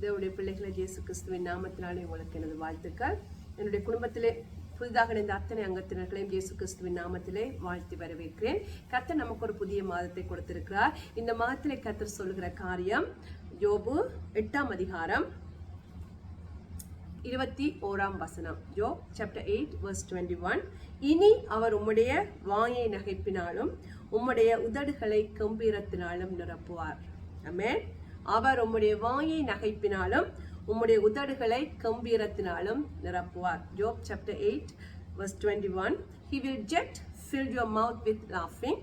தேவனுடைய பிள்ளைகளை இயேசு கிறிஸ்துவின் நாமத்தினாலே உங்களுக்கு எனது வாழ்த்துக்கள். என்னுடைய குடும்பத்திலே புதிதாக இணைந்த அத்தனை அங்கத்தினர்களையும் இயேசு கிறிஸ்துவின் நாமத்திலே வாழ்த்தி வரவேற்கிறேன். கர்த்தர் நமக்கு ஒரு புதிய மாதத்தை கொடுத்திருக்கிறார். இந்த மாதத்திலே கர்த்தர் சொல்லுகிற காரியம் யோபு எட்டாம் அதிகாரம் இருபத்தி ஓராம் வசனம். யோ chapter eight verse twenty one இனி அவர் உம்முடைய வாயை நகைப்பினாலும் உம்முடைய உதடுகளை கம்பீரத்தினாலும் நிரப்புவார். அமேன் அவர் உம்முடைய வாயை நகைப்பினாலும் உம்முடைய உதடுகளை கம்பீரத்தினாலும் நிரப்புவார் Job chapter eight verse twenty one he will jet fill your mouth with laughing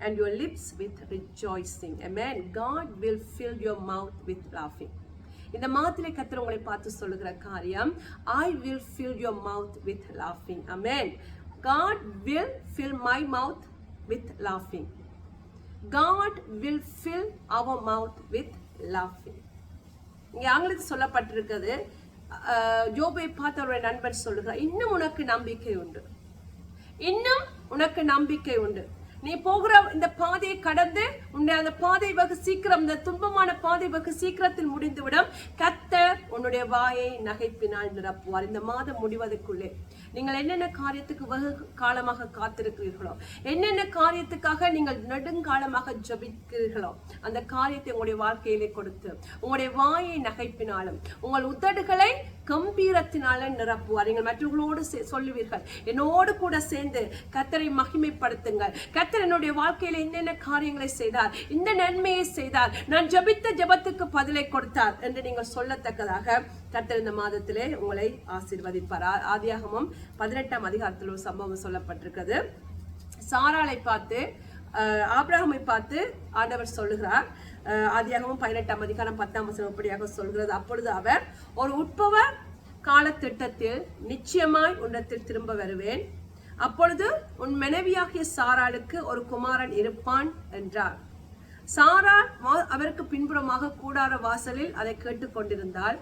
and your lips with rejoicing. Amen. God will fill your mouth with laughing. இந்த மாதத்திலே கத்தர் உங்களை பார்த்து சொல்லுகிற காரியம் I will fill your mouth with லாஃபிங் amen God will fill my mouth with லாஃபிங் God will fill our mouth with லாஃபிங் இங்கே ஆங்கிலத்தில் சொல்லப்பட்டிருக்கிறது அஹ், பார்த்து அவருடைய நண்பர் சொல்லுகிறார் இன்னும் உனக்கு நம்பிக்கை உண்டு. இன்னும் உனக்கு நம்பிக்கை உண்டு. நீ போகிற இந்த பாதையை கடந்து உன்னுடைய அந்த பாதை வகு சீக்கிரம் இந்த துன்பமான பாதை வகு சீக்கிரத்தில் முடிந்துவிடும். கத்தர் உன்னுடைய வாயை நகைப்பினால் நிரப்புவார். இந்த மாதம் முடிவதற்குள்ளே நீங்கள் என்னென்ன காரியத்துக்கு வெகு காலமாக காத்திருக்கிறீர்களோ என்னென்ன காரியத்துக்காக நீங்கள் நெடுங்காலமாக ஜபிக்கிறீர்களோ அந்த காரியத்தை உங்களுடைய வாழ்க்கையிலே கொடுத்து உங்களுடைய வாயை நகைப்பினாலும் உங்கள் உதடுகளை கம்பீரத்தினால நிரப்புவார். நீங்கள் மற்றவர்களோடு சே- சொல்லுவீர்கள். என்னோடு கூட சேர்ந்து கத்தரை மகிமைப்படுத்துங்கள். கத் கத்தர் என்னுடைய வாழ்க்கையில என்னென்ன காரியங்களை செய்தார் இந்த நன்மையை செய்தார் நான் ஜெபித்த ஜெபத்துக்கு பதிலை கொடுத்தார் என்று நீங்கள் சொல்லத்தக்கதாக கத்தர் இந்த மாதத்திலே உங்களை ஆசீர்வதிப்பார்? ஆதியாகமும் பதினெட்டாம் அதிகாரத்தில் ஒரு சம்பவம் சொல்லப்பட்டிருக்கிறது. சாராளை பார்த்து அஹ், பார்த்து ஆண்டவர் சொல்லுகிறார். ஆதியாகவும் பதினெட்டாம் அதிகாரம் பத்தாம் வசனம் அப்படியாக சொல்கிறது. அப்பொழுது அவர் ஒரு உட்பவ காலத்திட்டத்தில் நிச்சயமாய் உன்னத்தில் திரும்ப வருவேன். அப்பொழுது உன் மனைவியாகிய சாராளுக்கு ஒரு குமாரன் இருப்பான் என்றார். சாரா அவருக்கு பின்புறமாக கூடார வாசலில் அதை கேட்டுக்கொண்டிருந்தாள்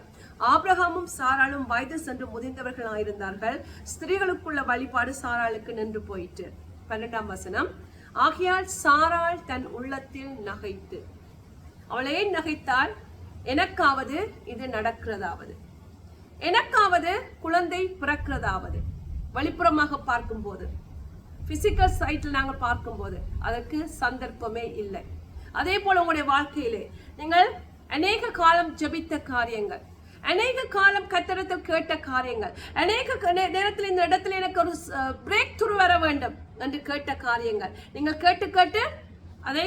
ஆப்ரஹாமும் சாராலும் வயது சென்று முதிர்ந்தவர்களாயிருந்தார்கள். ஸ்திரீகளுக்குள்ள வழிபாடு சாராளுக்கு நின்று போயிட்டு பன்னெண்டாம் வசனம். ஆகையால் சாராள் தன் உள்ளத்தில் நகைத்து அவளை ஏன் நகைத்தாள் எனக்காவது இது நடக்கிறதாவது. எனக்காவது குழந்தை பிறக்கிறதாவது. வெளிப்புறமாக பார்க்கும்போது பிசிக்கல் சைட்டில் நாங்கள் பார்க்கும்போது அதற்கு சந்தர்ப்பமே இல்லை. அதே போல் உங்களுடைய வாழ்க்கையிலே நீங்கள் அநேக காலம் ஜபித்த காரியங்கள் அநேக காலம் கத்தரத்தில் கேட்ட காரியங்கள் அநேக நேரத்தில் இந்த இடத்துல எனக்கு ஒரு பிரேக் த்ரூ வர வேண்டும் என்று கேட்ட காரியங்கள். நீங்கள் கேட்டு கேட்டு அதை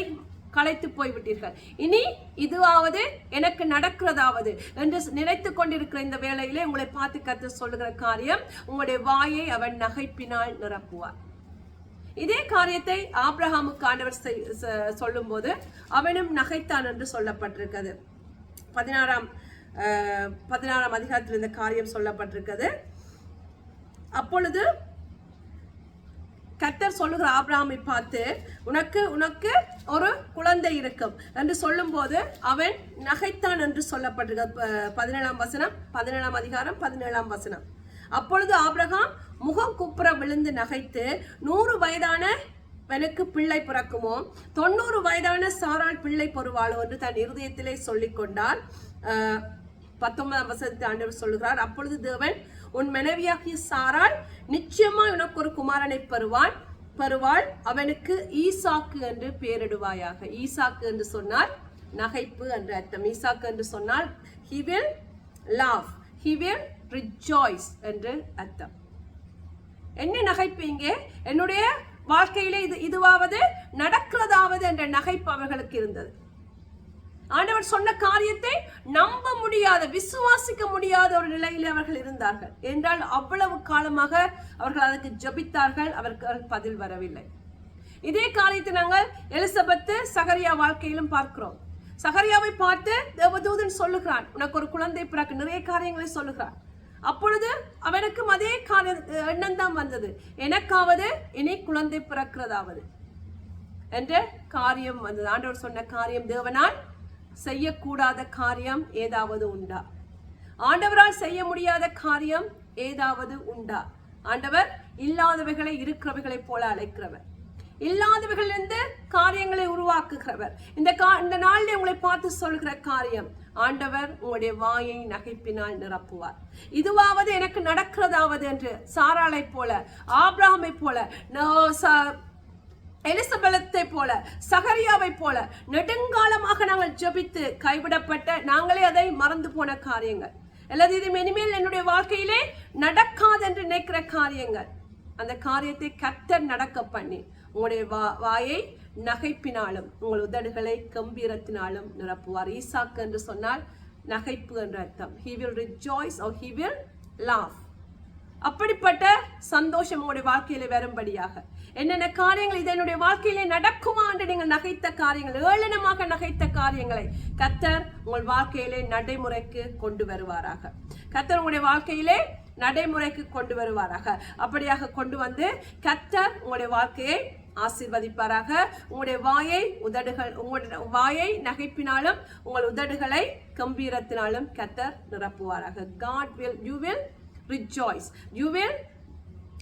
களைத்து போய்விட்டீர்கள். இனி இதுவாவது எனக்கு நடக்கிறதாவது என்று நினைத்து கொண்டிருக்கிற இந்த வேளையிலே உங்களை பார்த்து கத்து சொல்லுகிற காரியம் உங்களுடைய வாயை அவன் நகைப்பினால் நிரப்புவார். இதே காரியத்தை ஆப்ரஹாமுக்கு ஆண்டவர் செய்- ச- சொல்லும்போது அவனும் நகைத்தான் என்று சொல்லப்பட்டிருக்கிறது. பதினாறாம் பதினாறாம் அதிகாரத்தில் இந்த காரியம் சொல்லப்பட்டிருக்கிறது. அப்பொழுது கத்தர் சொல்லுகிற ஆபிரகாமை பார்த்து உனக்கு உனக்கு ஒரு குழந்தை இருக்கும் என்று சொல்லும்போது அவன் நகைத்தான் என்று சொல்லப்பட்டிருக்க பதினேழாம் வசனம் பதினேழாம் அதிகாரம் பதினேழாம் வசனம். அப்பொழுது ஆபிரகாம் முகம் குப்புற விழுந்து நகைத்து நூறு வயதான எனக்கு பிள்ளை பிறக்குமோ தொண்ணூறு வயதான சாரால் பிள்ளை பொறுவாளோ என்று தன் இருதயத்திலே சொல்லிக்கொண்டால் பத்தொன்பதாம் வசனத்தை ஆண்டவர் சொல்லுகிறார். அப்பொழுது தேவன் உன் மனைவியாகிய சாராள் நிச்சயமா உனக்கு ஒரு குமாரனை பெறுவான் பெறுவாள் அவனுக்கு ஈசாக்கு என்று பெயரிடுவாயாக. ஈசாக்கு என்று சொன்னால் நகைப்பு என்று அர்த்தம். ஈசாக்கு என்று சொன்னால் he will love he will rejoice என்று அர்த்தம். என்ன நகைப்பீங்க என்னுடைய வாழ்க்கையிலே இது இதுவாவது நடக்கிறதாவது என்ற நகைப்பு அவர்களுக்கு இருந்தது. ஆண்டவர் சொன்ன காரியத்தை நம்ப முடியாத விசுவாசிக்க முடியாத ஒரு நிலையில் அவர்கள் இருந்தார்கள். என்றால் அவ்வளவு காலமாக அவர்கள் அதற்கு ஜபித்தார்கள் அவருக்கு பதில் வரவில்லை. இதே காரியத்தை நாங்கள் எலிசபெத்து சகரியா வாழ்க்கையிலும் பார்க்கிறோம். சகரியாவை பார்த்து தேவதூதன் சொல்லுகிறான் உனக்கு ஒரு குழந்தை பிறக்க நிறைய காரியங்களை சொல்லுகிறான். அப்பொழுது அவனுக்கும் அதே காரிய எண்ணம் தான் வந்தது. எனக்காவது இனி குழந்தை பிறக்கிறதாவது. என்ற காரியம் வந்தது. ஆண்டவர் சொன்ன காரியம் தேவனால் செய்யக்கூடாத காரியம் ஏதாவது உண்டா? ஆண்டவரால் செய்ய முடியாத காரியம் ஏதாவது உண்டா? ஆண்டவர் இல்லாதவைகளை இருக்கிறவைகளைப் போல அழைக்கிறவர். இல்லாதவர்களிலிருந்து காரியங்களை உருவாக்குகிறவர். இந்த கா இந்த நாளில் உங்களை பார்த்து சொல்கிற காரியம் ஆண்டவர் உங்களுடைய வாயை நகைப்பினால் நிரப்புவார். இதுவாவது எனக்கு நடக்கிறதாவது என்று சாராளை போல ஆப்ராமை போல எலிசபெலத்தை போல சகரியாவை போல நெடுங்காலமாக நாங்கள் ஜெபித்து கைவிடப்பட்ட நாங்களே அதை மறந்து போன காரியங்கள். அல்லது இது இனிமேல் என்னுடைய வாழ்க்கையிலே நடக்காது என்று நினைக்கிற காரியங்கள். அந்த காரியத்தை கத்தர் நடக்க பண்ணி உங்களுடைய வா வாயை நகைப்பினாலும் உங்கள் உதடுகளை கம்பீரத்தினாலும் நிரப்புவார். ஈசாக்கு என்று சொன்னால் நகைப்பு என்ற அர்த்தம். He will rejoice or he will laugh அப்படிப்பட்ட சந்தோஷம் உங்களுடைய வாழ்க்கையில வரும்படியாக. என்னென்ன காரியங்கள் இது என்னுடைய வாழ்க்கையிலே நடக்குமா என்று நீங்கள் நகைத்த காரியங்கள் ஏளனமாக நகைத்த காரியங்களை கத்தர் உங்கள் வாழ்க்கையிலே நடைமுறைக்கு கொண்டு வருவாராக. கத்தர் உங்களுடைய வாழ்க்கையிலே நடைமுறைக்கு கொண்டு வருவாராக. அப்படியாக கொண்டு வந்து கத்தர் உங்களுடைய வாழ்க்கையை ஆசீர்வதிப்பாராக. உங்களுடைய வாயை உதடுகள் உங்களுடைய வாயை நகைப்பினாலும் உங்கள் உதடுகளை கம்பீரத்தினாலும் கத்தர் நிரப்புவாராக. God will you will rejoice. You will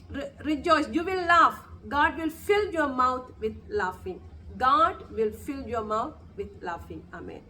re- rejoice. You will laugh. God will fill your mouth with laughing. God will fill your mouth with laughing. Amen.